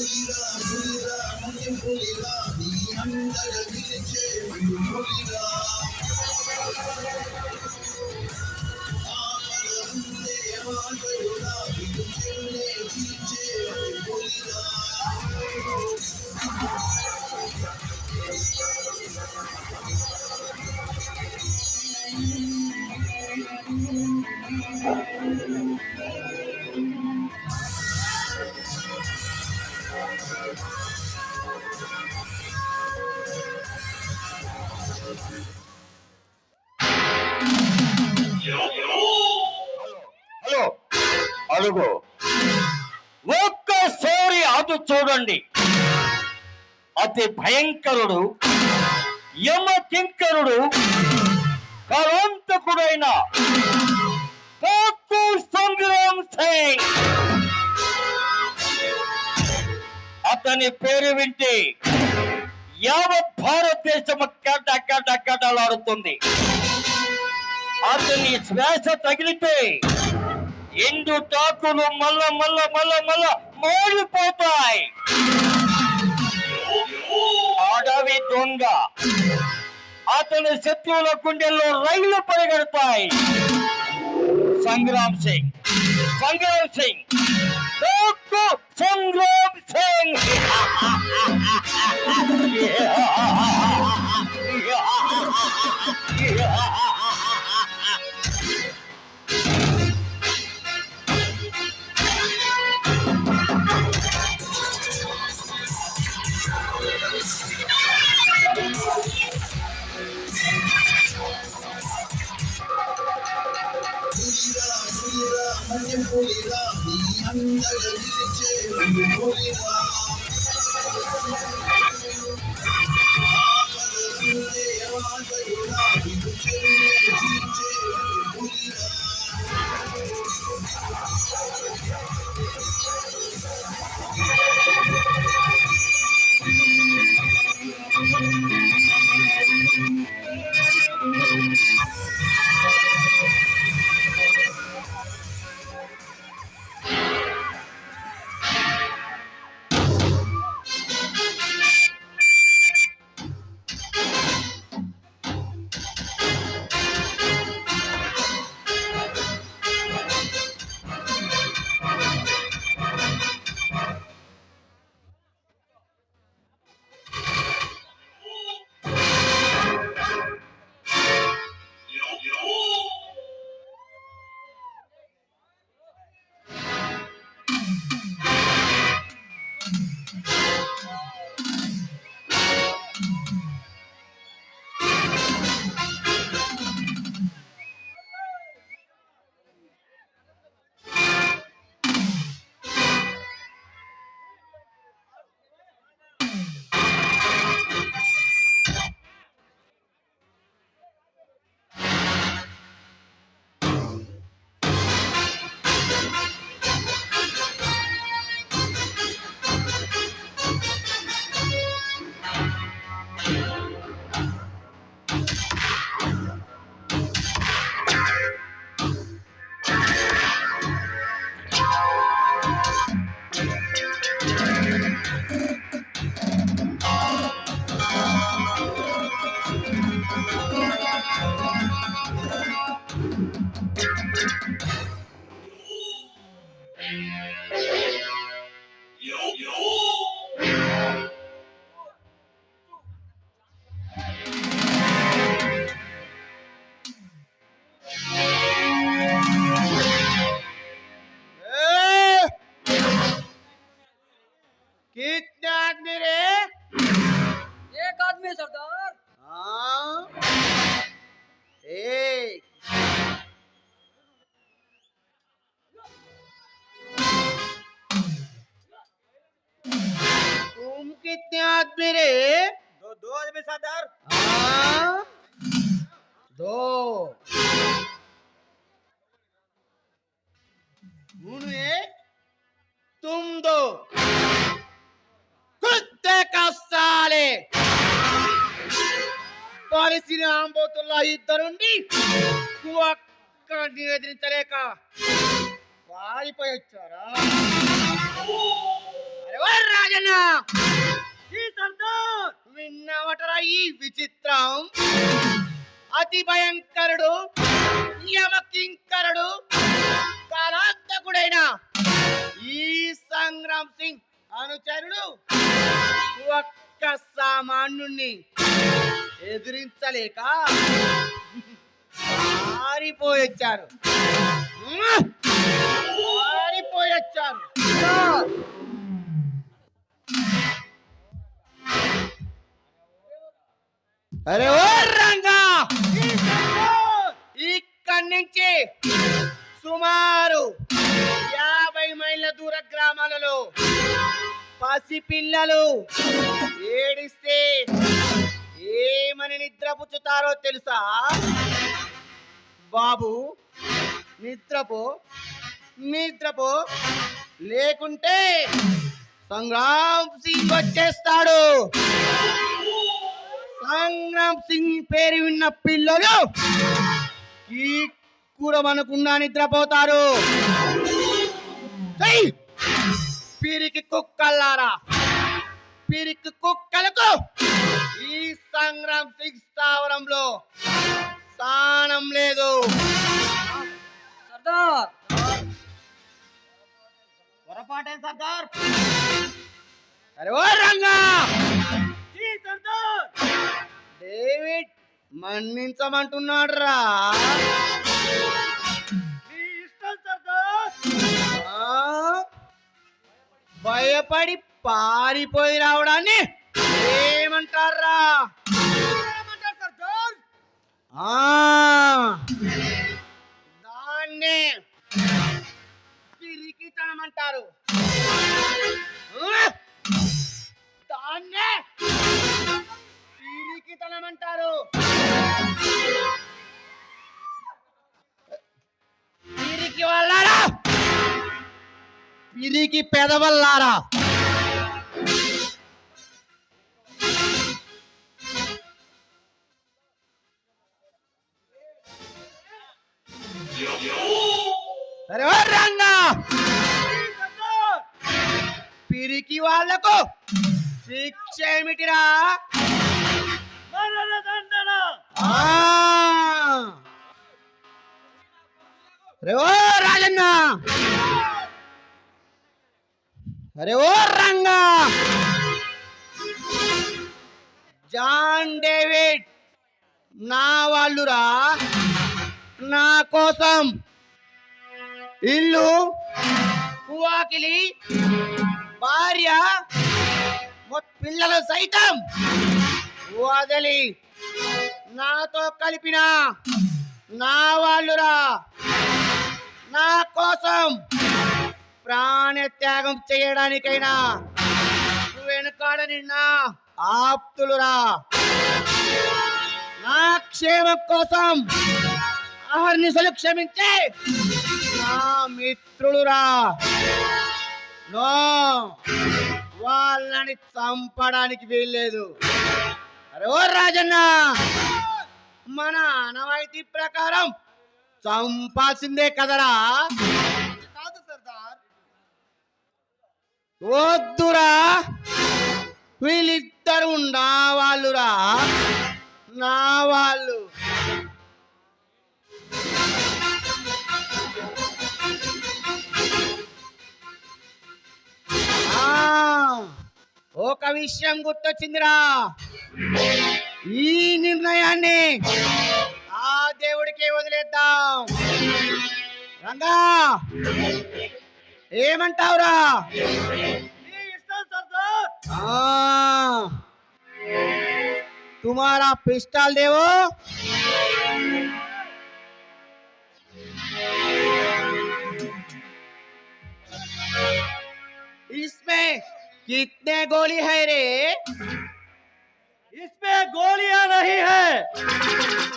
పులిరా పులిరా ముని పులిరా నీ అందడ నిలిచే మన్ను పులిరా ఆపద ఉందే ఆగడురా విడుచెల్నే తీర్చే అడుగు ఒక్కసారి అటు చూడండి. అతి భయంకరుడు యమ కింకరుడు కళాంతకుడైన సంగ్రామ్ సింగ్. అతని పేరు వింటే యావత్ భారతదేశం కట కట కటలాడుతుంది అతని శ్వాస తగిలితే ఎండు టాకులు మల్ల మల్ల మల్ల మల్ల మోడిపోతాయి అడవి దొంగ. అతని శత్రువుల గుండెల్లో రైలు పరిగెడతాయి. సంగ్రామ్ సింగ్. సంగ్రామ్ సింగ్. సంగ్రామ్ సింగ్. నీ అందడ 有有。कितने आदमी रे दो दो आदमी सरदार हाँ दो उन्हें तुम दो कुत्ते का साले పాలసీని ఆంబోతుల్లో ఇద్దరుండి నువ్వు అక్కడ నివేదించలేక పారిపోయి వచ్చారా అరే అరే ఓ రాజన్న ఈ సర్దార్ విన్నావటరా ఈ విచిత్రం. అతి భయంకరుడు యమకింకరుడు కళాంతకుడైన ఈ సంగ్రామ్ సింగ్ అనుచరుడు ఒక్క సామాన్యుణ్ణి ఎదిరించలేక పారిపోయొచ్చారు పారిపోయొచ్చారు అరే ఓ రంగా! ఇక్కడి నుంచి సుమారు యాభై మైళ్ళ దూర గ్రామాలలో పసిపిల్లలు ఏడిస్తే ఏమని నిద్రపుచ్చుతారో తెలుసా? బాబు నిద్రపో నిద్రపో. లేకుంటే సంగ్రామ్ సింగ్ వచ్చేస్తాడు. సంగ్రామ్ సింగ్ పేరు విన్న పిల్లలు ఈ కూడా మనకుండా నిద్రపోతారు! పిరికి కుక్కల్లారా? పిరికి కుక్కలకు ఈ సంగ్రామ్ సింగ్ స్థావరంలో స్థానం లేదు. సర్దార్! పొరపాటే సర్దార్? అరే ఓ రంగా! డేవిడ్ మన్నించమంటున్నాడు రా భయపడి పారిపోయి రావడాన్ని ఏమంటారా ఆ, దాన్నే పిరికితనం అంటారు. దాన్నే పిరికితనం అంటారు పిరికి వాళ్ళారా పిరికి పెదవల్లారా? రంగా! పిరికి వాళ్ళకు శిక్ష ఏమిటిరా? అరే ఓ రాజన్న! అరే ఓ రంగా! జాన్ డేవిడ్ నా వాళ్ళురా నా కోసం ఇల్లు వాకిలి భార్య పిల్లలు సైతం వదిలి నాతో కలిపిన నా వాళ్ళురా. నా కోసం ప్రాణత్యాగం చేయడానికైనా వెనుకాడ నిన్న ఆప్తులురా. నా క్షేమం కోసం అహర్నిశలు క్షమించే నా మిత్రులురా. నో వాళ్ళని చంపడానికి వీల్లేదు. అరే ఓ రాజన్న! మన అనవాయితీ ప్రకారం చంపాల్సిందే కదరా. కాదు సర్దార్. వద్దురా. వీళ్ళిద్దరు నా వాళ్ళురా. నా వాళ్ళు. ఒక విషయం గుర్తొచ్చిందిరా. ఈ నిర్ణయాన్ని ఆ దేవుడికే వదిలేద్దాం రంగా ఏమంటావురా మీ ఇష్టం సర్దార్ हाँ तुम्हारा पिस्टल देवो इसमें कितने गोली है रे इसमें गोलियाँ नहीं है।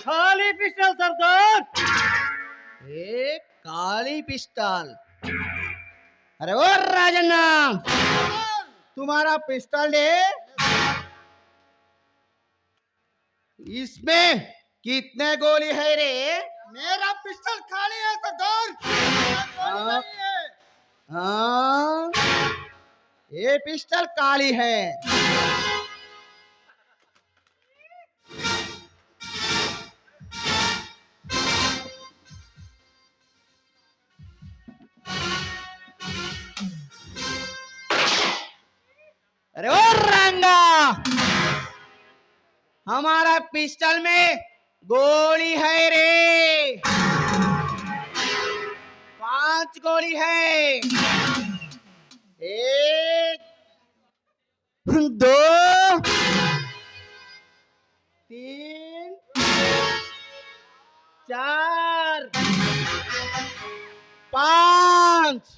खाली पिस्टल सरदार। एक काली पिस्टल। अरे ओ राजन्ना तुम्हारा पिस्टल दे। इसमें कितने गोली है रे? मेरा पिस्टल खाली है सरदार। हाँ। हाँ। ये पिस्टल काली है। पिस्टल में गोली है रे। पाँच गोली है। एक, दो, तीन, चार, पाँच।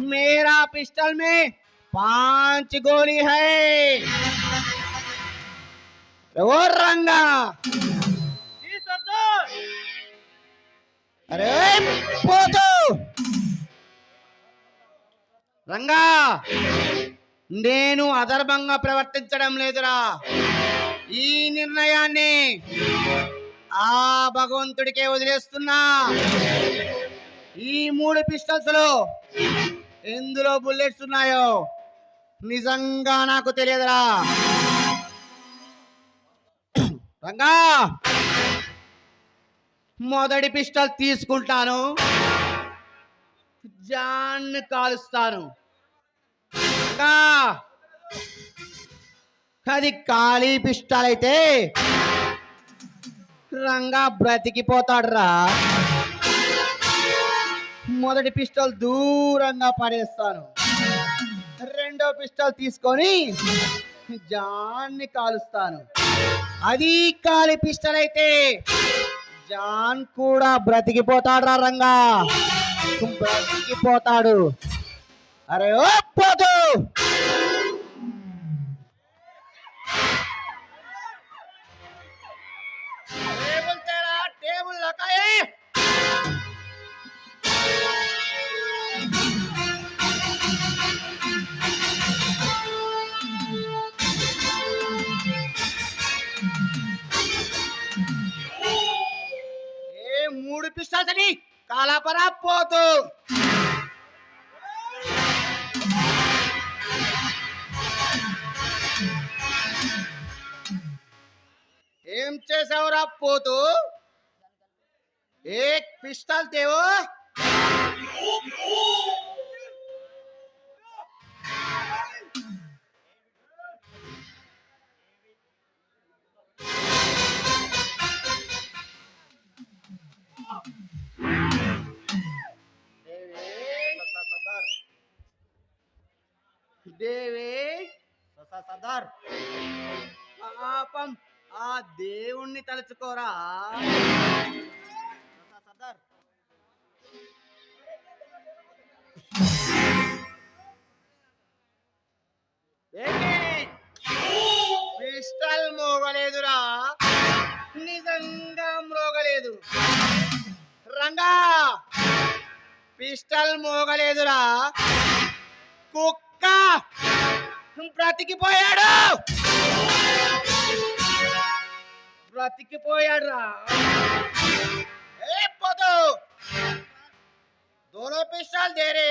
मेरा पिस्टल में पाँच गोली है। ఎవరు రంగా? అరే పోతు. రంగా నేను అధర్మంగా ప్రవర్తించడం లేదురా. ఈ నిర్ణయాన్ని ఆ భగవంతుడికే వదిలేస్తున్నా. ఈ మూడు పిస్టల్స్లో ఎందులో బుల్లెట్స్ ఉన్నాయో నిజంగా నాకు తెలియదురా. రంగా! మొదటి పిస్టల్ తీసుకుంటాను. జాన్ కాలుస్తాను. అది ఖాళీ పిస్టల్ అయితే రంగా బ్రతికిపోతాడురా. మొదటి పిస్టల్ దూరంగా పడేస్తాను. రెండో పిస్టల్ తీసుకొని జాన్ని కాలుస్తాను. అది ఖాళీ పిస్టల్ అయితే జాన్ కూడా బ్రతికిపోతాడు రంగా. బ్రతికిపోతాడు. అరే ఓ పోతూ! చేసావురా పోతు ఏ పిస్టల్ తేవో దేవి సర్దార్ పాపం ఆ దేవుణ్ణి తలుచుకోరా. సర్దార్. పిస్టల్ మోగలేదురా. నిజంగా మోగలేదు. రంగా పిస్టల్ మోగలేదురా. కుక్క బ్రతికిపోయాడు. బ్రతికిపోయాడ్రా. పోదు దోనో పిస్టాల్ దేరే.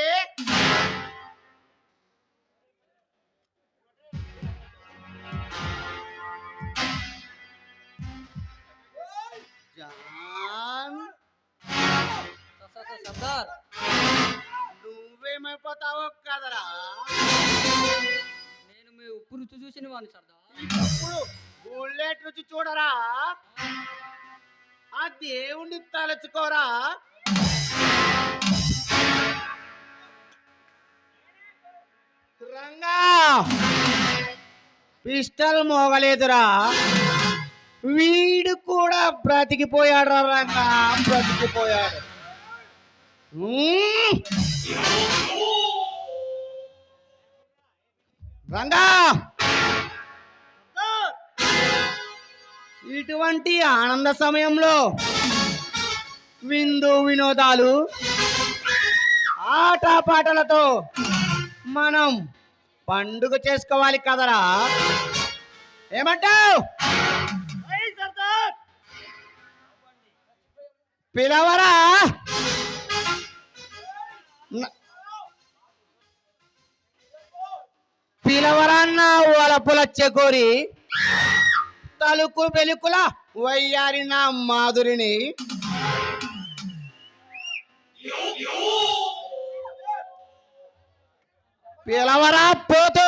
సర్దార్. నువ్వేమైపోతావో కదరా. నేను మీ ఉప్పు రుచి చూసిన వాడిని సర్దార్. ఇప్పుడు బుల్లెట్ రుచి చూడరా? ఆ దేవుణ్ణి తలచుకోరా? రంగా! పిస్టల్ మోగలేదురా. వీడు కూడా బ్రతికిపోయాడు రంగా బ్రతికిపోయాడు. రంగా! ఇటువంటి ఆనంద సమయంలో విందు వినోదాలు ఆట పాటలతో మనం పండుగ చేసుకోవాలి కదరా? ఏమంటావు? సర్దార్! పిలవరా? న- పిలవరన్న వలపుల చెకోరి తలుకు వెలుకుల వయ్యారిన మాధురిని. పిలవరా పోతూ.